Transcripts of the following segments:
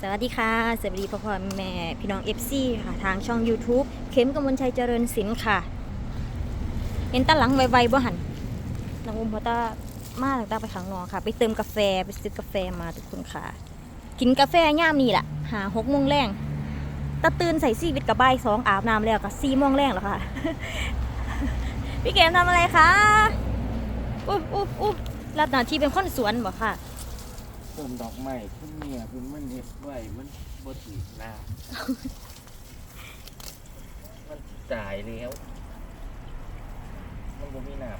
สวัสดีค่ะ สวัสดีพ่อพ่อแม่พี่น้อง FC ค่ะ ทางช่อง YouTube เข็มกมลชัยเจริญศิลป์ค่ะ เห็นตาหลังไวๆบ่หันน้องอุ้มพอตามาตั้งต่ไปข้างนอกค่ะ ไปเติมกาแฟไปซื้อกาแฟมาทุกคนค่ะ กินกาแฟย่ามนี่แหละหาหกโมงแรงตาตื่นใส่ซีวิตกับใบสองอาบน้ำแล้วกับสี่โมงแรงแล้วค่ะ พี่เกมทำอะไรคะอุ๊บอุ๊บอุ๊บรับหน้าที่เป็นคนสวนบ่ค่ะ ต้นดอกไม้คุณเมียคุณมันเฮ็ดไว้มันบ่ถือหน้า มันตายแล้ว มันบ่มีน้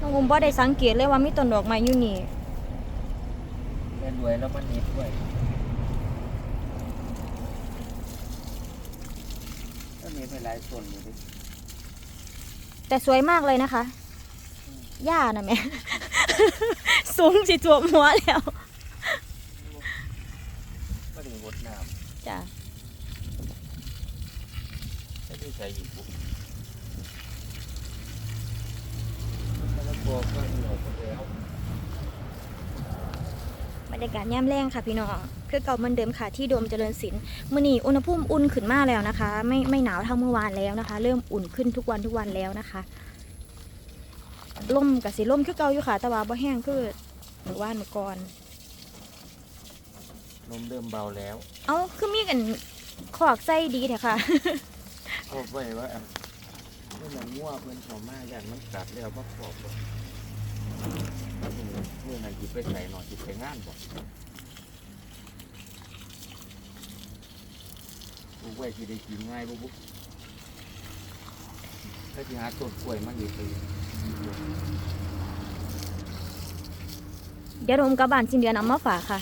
น้องอุ้มบ่ได้สังเกตเลยว่ามีต้นดอกไม้อยู่นี่ำแม่รวยแล้วมันเฮ็ดไว้ก็มีไปหลายต้นอยู่ดิแต่สวยมากเลยนะคะหญ้านะแม่ สูงสิตัวหัวแล้วก็ได้งดน้จ้ะำไม่ได้ใช้อีกปุ๊บมันก็บอกก็เหนื่อยไปแล้วบรรยากาศย่มแรงค่ะพี่น้องคือเก่าเหมือนเดิมค่ะที่โดมเจริญศิลป์มื้อนี้อุณหภูมิอุ่นขึ้นมากแล้วนะคะ ไม่ไม่หนาวเท่าเมื่อวานแล้วนะคะ เริ่มอุ่นขึ้นทุกวันทุกวันแล้วนะคะ ลมกับสีลมคือเก่าอยู่ค่ะ แต่ว่าบ่แห้งคือเมื่อวานเมื่อก่อน ลมเริ่มเบาแล้วเอ้าคือมีกันขอกไส้ดีแท้ค่ะ ขอบไว้ว่าอันนี่มันงัวเพิ่นเข้ามาย่านมันกัดแล้วบ่ขอบบ่แล้วเมื่อนั้นสิไปใส่หน่อยสิไปงานบ่บุกไว้สิได้กินง่ายบ่บุกถ้าสิหาต้นกล้วยมันอยู่ไป เดี๋ยวโดมกลับบ้านสิ้นเดือนเอามาฝากค่ะ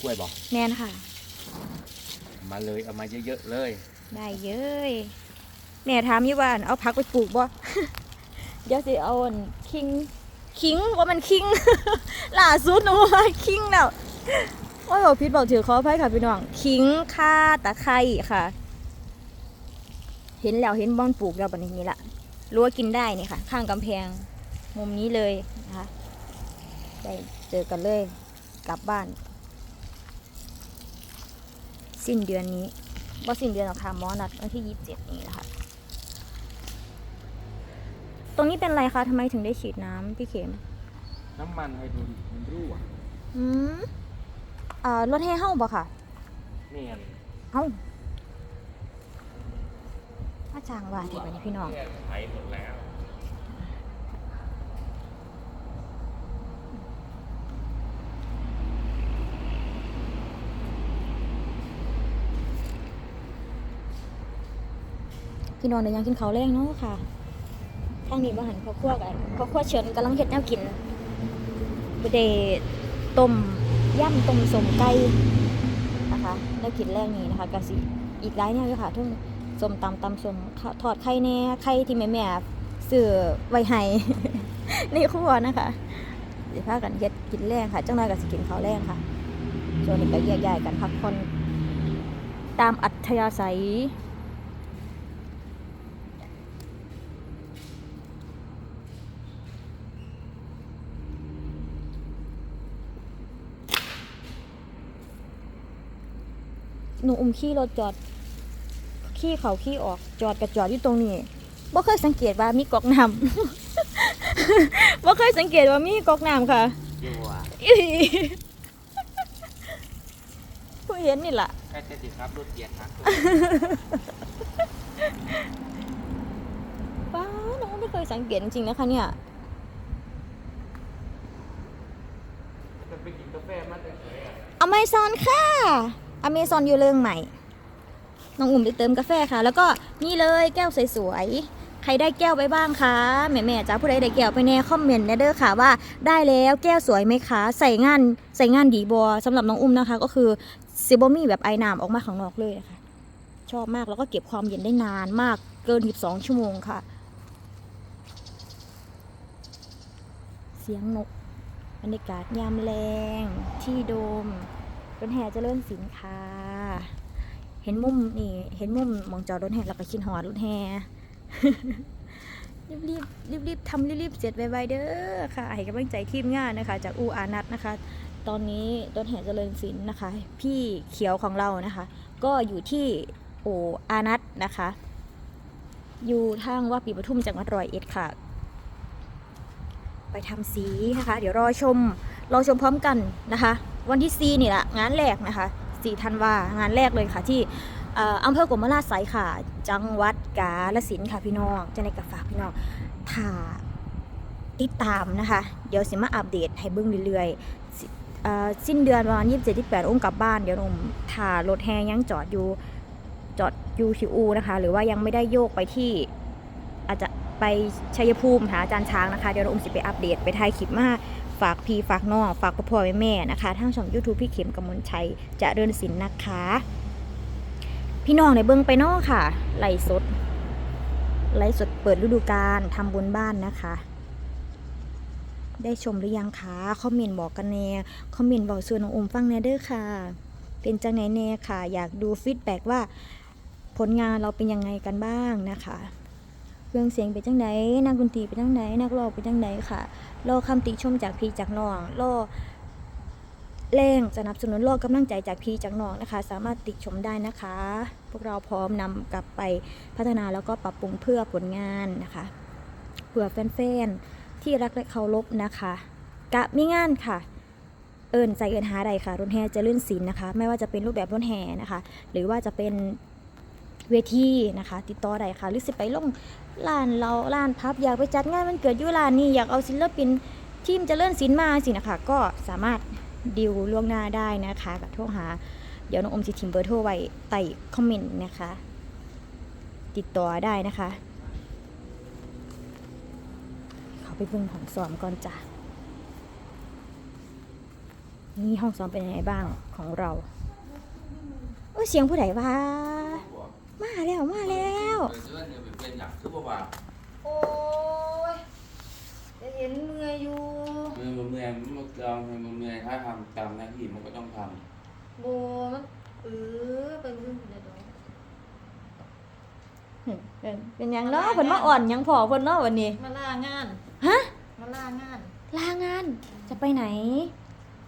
กล้วยบ่แม่นค่ะเอามาเลยเอามาเยอะๆเลย ได้เย้ยแม่ถามอยู่ว่าอั่นเอาพักไปปลูกบ่ เดี๋ยวสิเอาอั่นคิงคิงว่ามันคิง ล่าสุดหนูว่าคิงแล้วโอ้ยบอกพิษบอกถือขออภัยค่ะพี่น้องคิงข่าตะไคร้ค่ะ เห็นแล้วเห็นบ้อนปลูกแล้วบัดนี้ละ รั้วกินได้นี่ค่ะ ข้างกำแพงมุมนี้เลยนะคะได้เจอกันเลยกลับบ้าน สิ้นเดือนนี้ว่าสิ้นเดือนหรอกค่ะหมอนัดวันที่ยี่สิบเจ็ดนี้นะคะตรงนี้เป็นอะไรคะทำไมถึงได้ฉีดน้ำพี่เข็ม น้ำมันไฮโดรลิกมันรั่วอืมอ่ารถแห่เฮ้าบ่ค่ะแม่นเฮ้า มาจางว่าที่บันนี้พี่น้องแก้ไขหมดแล้วพี่น้องเดี๋ยวยังกินเขาวแรงเนาะค่ะทางนี้บ่หันข้าวคั่วกันข้าวคั่วเฉินกำลังเฮ็ดแนวกินบไดต้มย่ำต้มสมไก่นะคะแนวกินแรกนี้นะคะกะสิอีกหลายแนวอยู่ค่ะทั้ง ส้มตำตำส้มข้าวทอดไข่แน่ไข่ที่แม่แม่ๆซื้อไว้ให้ในครัวนะคะเดี๋ยวพากันเฮ็ดกินแรงค่ะจังไรก็สิกินข้าวแรงค่ะช่วงนี้ก็แยกย้ายกันพักผ่อนตามอัธยาศัยหนูอุ้มขี่รถจอด ขี่เขาขี่ออกจอดกับจอดอยู่ตรงนี้บ่เคยสังเกตว่ามีก๊อกน้ำบ่เคยสังเกตว่ามีก๊อกน้ำค่ะเดี๋ยวว่าอีหลีผู้เห็นนี่ล่ะใกล้จะสิครับรถเกียร์หักป้าน้องไม่เคยสังเกตจริงๆนะคะเนี่ยจะไปกินกาแฟมันจะไหนอะอเมซอนค่ะอเมซอนอยู่เรื่องใหม่ น้องอุ่มไปเติมกาแฟค่ะ แล้วก็นี่เลยแก้วสวยๆ ใครได้แก้วไปบ้างคะแม่ๆจ้าผู้ใดได้แก้วไปแน่คอมเมนต์แน่เด้อค่ะว่าได้แล้วแก้วสวยไหมคะ ใส่งานใส่งานดีบอสำหรับน้องอุ้มนะคะ ก็คือซิบมี่แบบไอน้ำออกมาข้างนอกเลยนะคะชอบมากแล้วก็เก็บความเย็นได้นานมากเกิน 12 ชั่วโมงค่ะ เสียงนกบรรยากาศยามแรง ที่โดมรถแห่เจะเริ่มสินค้า เห็นมุมนี่เห็นมุมมองจอรถแห่แล้วก็คิดหอดรถแห่รีบรีบรีบรีบๆทำรีบรีบๆเสร็จไวๆเด้อค่ะให้กำลังใจทีมงานนะคะ จากอูอานัทนะคะ ตอนนี้รถแห่เจริญศิลป์นะคะ พี่เขียวของเรานะคะ ก็อยู่ที่โออานัทนะคะ อยู่ทางว่าปีปทุมจังหวัดร้อยเอ็ดค่ะ ไปทำสีนะคะ เดี๋ยวรอชมรอชมพร้อมกันนะคะ วันที่4นี่แหละงานแรกนะคะ 4ธันวางานแรกเลยค่ะที่อำเภอกมราชสายค่ะ จังหวัดกาฬสินค่ะพี่น้องจะในกับฝากพี่น้องถ้าติดตามนะคะ เดี๋ยวสิมาอัปเดตให้เบิ่งเรื่อยๆสิเอ่อสิ้นเดือนประมาณ27 28อุ้มกลับบ้านเดี๋ยวหนุ่มถ่ารถแฮยังจอดอยู่จอดอยู่ที่อูนะคะ หรือว่ายังไม่ได้โยกไปที่อาจจะ ไปชัยภูมิหาอาจารย์ช้างนะคะ เดี๋ยวเราอุ้มสิไปอัปเดตไปถ่ายคลิปมาฝากพี่ฝากน้องฝากพ่อพ่อแม่แม่นะคะทางช่อง YouTube พี่เข็มกมลชัยจะเริญศิลป์นะคะ พี่น้องในเบิ้งไปนอกค่ะไล่สดไล่สดเปิดฤดูกาลทำบุญบ้านนะคะ ได้ชมหรือยังคะคอมเมนต์บอกกันแน่คอมเมนต์บอกส่วนน้องอมฟังแน่เด้อค่ะ เป็นจังไหนแน่ค่ะ อยากดูฟีดแบ็กว่าผลงานเราเป็นยังไงกันบ้างนะคะ เครื่องเสียงเป็นจังไดนักดนตรีเป็นจังไดนักร้องเป็นจังไดค่ะรอคำติชมจากพี่จากน้องรอแรงสนับสนุนรอกำลังใจจากพี่จากน้องนะคะ สามารถติชมได้นะคะ พวกเราพร้อมนำกลับไปพัฒนาแล้วก็ปรับปรุงเพื่อผลงานนะคะเพื่อแฟนๆที่รักและเคารพนะคะกะมีงานค่ะ เอิญใจเอิญหาใดค่ะรถแห่จะเลื่อนศิลนะคะ ไม่ว่าจะเป็นรูปแบบรถแห่นะคะ หรือว่าจะเป็น เวทีนะคะ ติดต่อใดค่ะ หรือสิไปลงร้านเราร้านพับอยากไปจัดงานมันเกิดยู่ร้านนี้อยากเอาศิลปินทีมจะเจริญศิลป์มาสินะคะ ก็สามารถดิวล่วงหน้าได้นะคะกับโทรหา เดี๋ยวน้องอมสิทิมเบอร์โทรไว้ใต้คอมเมนต์นะคะ ติดต่อได้นะคะเขาไปเบิ่งห้องซ้อมก่อนจ้ะนี่ห้องซ้อมเป็นยังไงบ้างของเราเอยเสียงผู้ใดวะ มาแล้ว มาแล้วเป็นอย่างคือว่าโอ้ยจะเห็นเมื่อยอยู่มือมือมือมันลองมือมือถ้าทำตามหน้าที่มันก็ต้องทโบมันเออไปมึงเดี๋ยวเป็นเป็นหยังเนาะเพิ่นมาอ่อนหยังพอเพิ่นเนาะวันนี้ มาล่างาน ฮะ มาล่างานลางาน จะไปไหน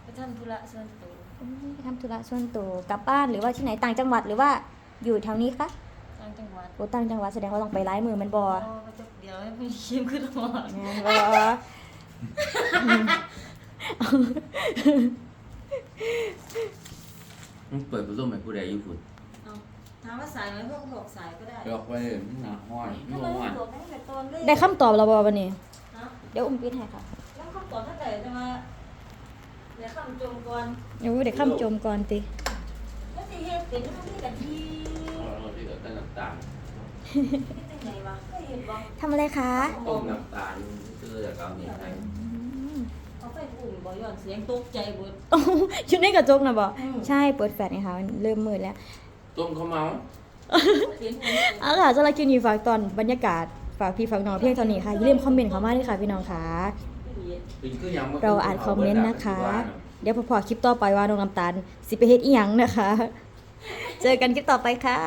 ไปทำธุระส่วนตัวอืมไปทำธุระส่วนตัวกลับบ้านหรือว่าที่ไหนต่างจังหวัดหรือว่าอยู่แถวนี้คะต่างจังหวัดโอ้ต่างจังหวัดแสดงว่าต้องไปไล่มือแมันบอโอ้ไปจักเดียวให้ไม่ชิมขึ้นหอดแม่นบอำมันเปิดประตูให้ผู้ใดอยู่พุ่นเอาถามว่าสายไหมพวกหกสายก็ได้ยกไปมันหนาห้อยมันทำไมห้อยไม่บอกตั้งแต่ตอนเลยได้คำตอบแล้วบอวันนี้ ฮะเดี๋ยวอุ้มปิดให้ค่ะแล้วคำตอบถ้าแต่จะมาเดี๋ยวคำจมก่อน เดี๋ยวเดี๋ยวคำจมก่อนติ แล้วสิเฮ็ดเป็นมันมีกันทีเราที่ เราต้มน้ำตาลเฮ็ดจังไงวะเคยเห็นบ่ทำอะไรคะ ต้มน้ำตาลคือจากเอาเนี่ยให้เอาไปอุ่นบ่ย้อนเสียงตกใจเบิดโอ้ชุดนี้กระจกนะบออืมใช่เปิดแฟลชไงคะมันเริ่มมืดแล้ว ต้มข้าวเมาเห็นอุ่นเอาล่ะสำหรับคลิปนี้ฝากตอนบรรยากาศฝากพี่ฝากน้องเพียงเท่านี้ค่ะอย่าลืมคอมเมนต์เข้ามาด้วยค่ะพี่น้องค่ะเป็นคือยังเราอ่านคอมเมนต์นะคะ เดี๋ยวพอๆคลิปต่อไปว่าน้องน้ำตาลสิไปเฮ็ดอีหยังนะคะ เจอกันคลิปต่อไปค่ะ